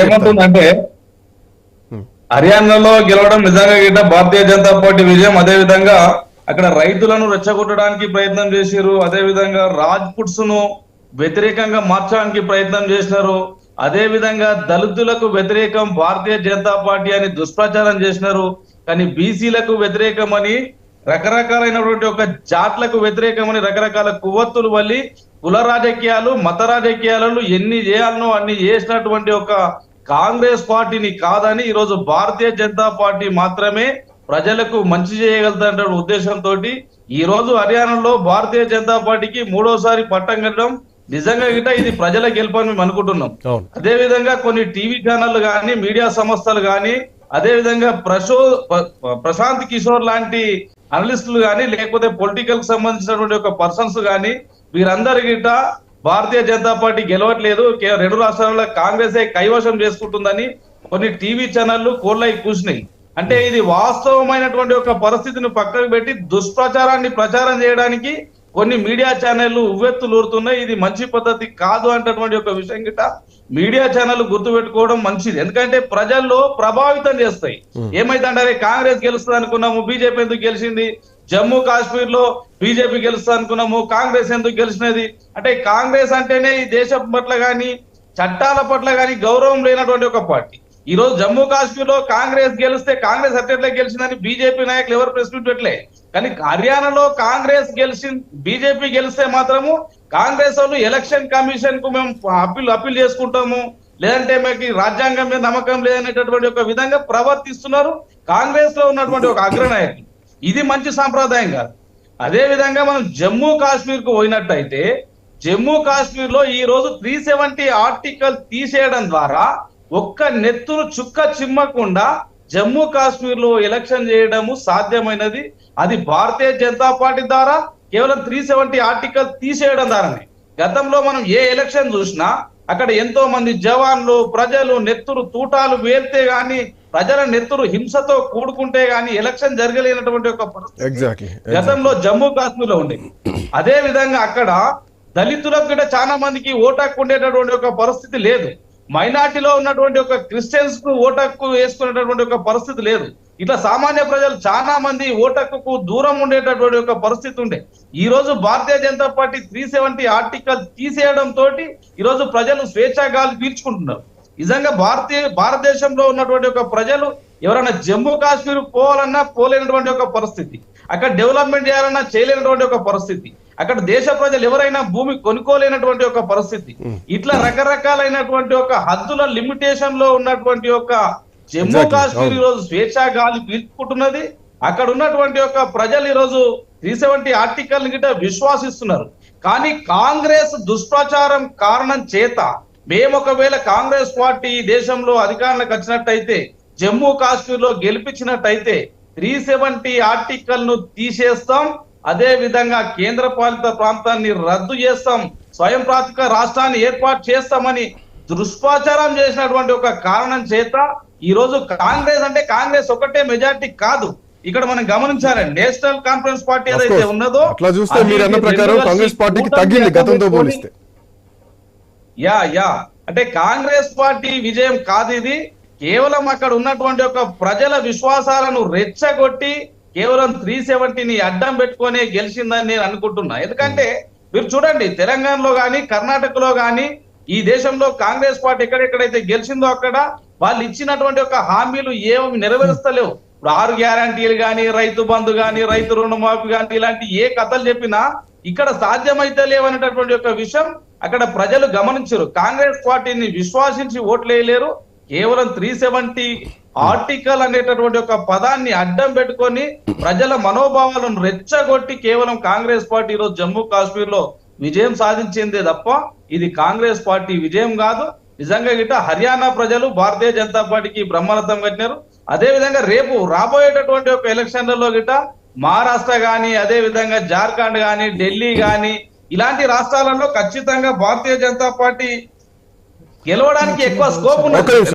ఏమంటుందంటే హర్యానాలో గెలవడం నిజంగా గిట్ట భారతీయ జనతా పార్టీ విజయం. అదే విధంగా అక్కడ రైతులను రెచ్చగొట్టడానికి ప్రయత్నం చేశారు అదే విధంగా రాజ్పుట్స్ను వ్యతిరేకంగా మార్చడానికి ప్రయత్నం చేసినారు. అదే విధంగా దళితులకు వ్యతిరేకం భారతీయ జనతా పార్టీ అని దుష్ప్రచారం చేసినారు. కానీ బీసీలకు వ్యతిరేకమని రకరకాలైనటువంటి ఒక జాట్లకు వ్యతిరేకమని రకరకాల కువత్తులు వల్లి కుల రాజకీయాలు మత రాజకీయాలను ఎన్ని చేయాలనో అన్ని చేసినటువంటి ఒక కాంగ్రెస్ పార్టీని కాదని ఈరోజు భారతీయ జనతా పార్టీ మాత్రమే ప్రజలకు మంచి చేయగలుగుతున్న ఉద్దేశంతో ఈ రోజు హర్యానాలో భారతీయ జనతా పార్టీకి మూడోసారి పట్టం కట్టడం నిజంగా గిట్ట ఇది ప్రజల గెలుపని మేము అనుకుంటున్నాం. అదే విధంగా కొన్ని టీవీ ఛానళ్ళు కానీ మీడియా సంస్థలు కానీ అదే విధంగా ప్రశో ప్ర- ప్రశాంత్ కిషోర్ లాంటి అనలిస్టులు కానీ లేకపోతే పొలిటికల్కి సంబంధించినటువంటి ఒక పర్సన్స్ కానీ వీరందరి గిట్ట భారతీయ జనతా పార్టీ గెలవట్లేదు. రెండు రాష్ట్రాల్లో కాంగ్రెసే కైవశం చేసుకుంటుందని కొన్ని టీవీ ఛానళ్ళు కోళ్ళై కూసినాయి. అంటే ఇది వాస్తవమైనటువంటి ఒక పరిస్థితిని పక్కకు పెట్టి దుష్ప్రచారాన్ని ప్రచారం చేయడానికి కొన్ని మీడియా ఛానళ్ళు ఉవ్వెత్తులు ఊరుతున్నాయి ఇది మంచి పద్ధతి కాదు అంటటువంటి ఒక విషయం గిట్ట మీడియా ఛానల్ గుర్తుపెట్టుకోవడం మంచిది. ఎందుకంటే ప్రజల్లో ప్రభావితం చేస్తాయి. ఏమైందంటే కాంగ్రెస్ గెలుస్తుంది అనుకున్నాము బీజేపీ ఎందుకు గెలిచింది? జమ్మూ కాశ్మీర్లో బీజేపీ గెలుస్తుంది అనుకున్నాము కాంగ్రెస్ ఎందుకు గెలిచినది? అంటే కాంగ్రెస్ అంటేనే ఈ దేశం పట్ల గాని చట్టాల పట్ల గాని గౌరవం లేనటువంటి ఒక పార్టీ. ఈ రోజు జమ్మూ కాశ్మీర్లో కాంగ్రెస్ గెలిస్తే కాంగ్రెస్ అట్టెట్లా గెలిచిందని బీజేపీ నాయకులు ఎవరు ప్రెస్ మీట్ పెట్టలే కానీ హర్యానాలో కాంగ్రెస్ గెలిచి బీజేపీ గెలిస్తే మాత్రము కాంగ్రెస్ వాళ్ళు ఎలక్షన్ కమిషన్కు మేము అప్పీల్ అప్పీల్ చేసుకుంటాము. లేదంటే మాకు రాజ్యాంగం మీద నమ్మకం లేదనేటటువంటి ఒక విధంగా ప్రవర్తిస్తున్నారు కాంగ్రెస్లో ఉన్నటువంటి ఒక అగ్రనాయకులు. ఇది మంచి సాంప్రదాయం కాదు. అదే విధంగా మనం జమ్మూ కాశ్మీర్కు పోయినట్టయితే జమ్మూ కాశ్మీర్లో ఈ రోజు త్రీ సెవెంటీ ఆర్టికల్ తీసేయడం ద్వారా ఒక్క నెత్తురు చుక్క చిమ్మకుండా జమ్మూ కాశ్మీర్లో ఎలక్షన్ చేయడము సాధ్యమైనది. అది భారతీయ జనతా పార్టీ ద్వారా కేవలం త్రీ సెవెంటీ ఆర్టికల్ తీసేయడం ద్వారానే. గతంలో మనం ఏ ఎలక్షన్ చూసినా అక్కడ ఎంతో మంది జవాన్లు ప్రజలు నెత్తురు తూటాలు వేల్తే గాని ప్రజల నెత్తురు హింసతో కూడుకుంటే గాని ఎలక్షన్ జరగలేనటువంటి ఒక పరిస్థితి గతంలో జమ్మూ కాశ్మీర్లో ఉండే. అదే విధంగా అక్కడ దళితులకు కూడా చాలా మందికి ఓటాకు ఉండేటటువంటి ఒక పరిస్థితి లేదు. మైనార్టీలో ఉన్నటువంటి ఒక క్రిస్టియన్స్కు ఓటక్కు వేసుకునేటటువంటి ఒక పరిస్థితి లేదు. ఇట్లా సామాన్య ప్రజలు చాలా మంది ఓటక్కుకు దూరం ఉండేటటువంటి ఒక పరిస్థితి ఉండే. ఈ రోజు Bharatiya Janata Party three seventy article తీసేయడం తోటి ఈ రోజు ప్రజలు స్వేచ్ఛాగాలు పీల్చుకుంటున్నారు. నిజంగా భారతీయ భారతదేశంలో ఉన్నటువంటి ఒక ప్రజలు ఎవరైనా జమ్మూ కాశ్మీర్ పోవాలన్నా పోలేనటువంటి ఒక పరిస్థితి. అక్కడ డెవలప్మెంట్ చేయాలన్నా చేయలేనటువంటి ఒక పరిస్థితి. అక్కడ దేశ ప్రజలు ఎవరైనా భూమి కొనుక్కోలేనటువంటి ఒక పరిస్థితి. ఇట్లా రకరకాలైనటువంటి ఒక హద్దుల లిమిటేషన్లో ఉన్నటువంటి ఒక జమ్మూ. కాశ్మీర్. ఈ రోజు స్వేచ్ఛా గాలి పీల్చుకుంటున్నది. అక్కడ ఉన్నటువంటి ఒక ప్రజలు ఈ రోజు త్రీ సెవెంటీ ఆర్టికల్ గిట్ట విశ్వాసిస్తున్నారు. కానీ కాంగ్రెస్ దుష్ప్రచారం కారణం చేత మేము ఒకవేళ కాంగ్రెస్ పార్టీ దేశంలో అధికారంలోకి వచ్చినట్టయితే జమ్మూ కాశ్మీర్లో గెలిపించినట్టయితే త్రీ సెవెంటీ ఆర్టికల్ను తీసేస్తాం. అదే విధంగా కేంద్ర పాలిత ప్రాంతాన్ని రద్దు చేస్తాం. స్వయం ప్రాతిక రాష్ట్రాన్ని ఏర్పాటు చేస్తామని దుష్ప్రచారం చేసినటువంటి ఒక కారణం చేత ఈ రోజు కాంగ్రెస్ అంటే కాంగ్రెస్ ఒకటే మెజార్టీ కాదు. ఇక్కడ మనం గమనించాలండి నేషనల్ కాన్ఫరెన్స్ పార్టీ ఏదైతే. ఉన్నదో అట్లా చూస్తే మీరు అన్న ప్రకారం కాంగ్రెస్ పార్టీకి తగ్గింది గతంతో పోలిస్తే. Yeah yeah. అంటే కాంగ్రెస్ పార్టీ విజయం కాదు ఇది. కేవలం అక్కడ ఉన్నటువంటి ఒక ప్రజల విశ్వాసాలను రెచ్చగొట్టి కేవలం త్రీ సెవెంటీని అడ్డం పెట్టుకొని గెలిచిందని నేను అనుకుంటున్నా. ఎందుకంటే మీరు చూడండి తెలంగాణలో కానీ కర్ణాటకలో గాని ఈ దేశంలో కాంగ్రెస్ పార్టీ ఎక్కడెక్కడైతే గెలిచిందో అక్కడ వాళ్ళు ఇచ్చినటువంటి ఒక హామీలు ఏమి నెరవేరుస్తలేవు. ఇప్పుడు ఆరు గ్యారంటీలు కానీ రైతు బంధు కానీ రైతు రుణమాఫీ కానీ ఇలాంటి ఏ కథలు చెప్పినా ఇక్కడ సాధ్యమైతే లేవనేటటువంటి ఒక విషయం అక్కడ ప్రజలు గమనించరు. కాంగ్రెస్ పార్టీని విశ్వాసించి ఓట్లు వేయలేరు కేవలం త్రీ సెవెంటీ ఆర్టికల్ అనేటటువంటి ఒక పదాన్ని అడ్డం పెట్టుకొని ప్రజల మనోభావాలను రెచ్చగొట్టి కేవలం కాంగ్రెస్ పార్టీ ఈరోజు జమ్మూ కాశ్మీర్లో విజయం సాధించిందే తప్ప ఇది కాంగ్రెస్ పార్టీ విజయం కాదు. నిజంగా గిట్ట హర్యానా ప్రజలు భారతీయ జనతా పార్టీకి బ్రహ్మరథం కట్టినారు. అదే విధంగా రేపు రాబోయేటటువంటి ఒక ఎలక్షన్లలో గిట్ట మహారాష్ట్ర కానీ అదే విధంగా జార్ఖండ్ కానీ ఢిల్లీ కానీ ఇలాంటి రాష్ట్రాలలో ఖచ్చితంగా భారతీయ జనతా పార్టీ గెలవడానికి ఎక్కువ స్కోప్ ఉన్నది.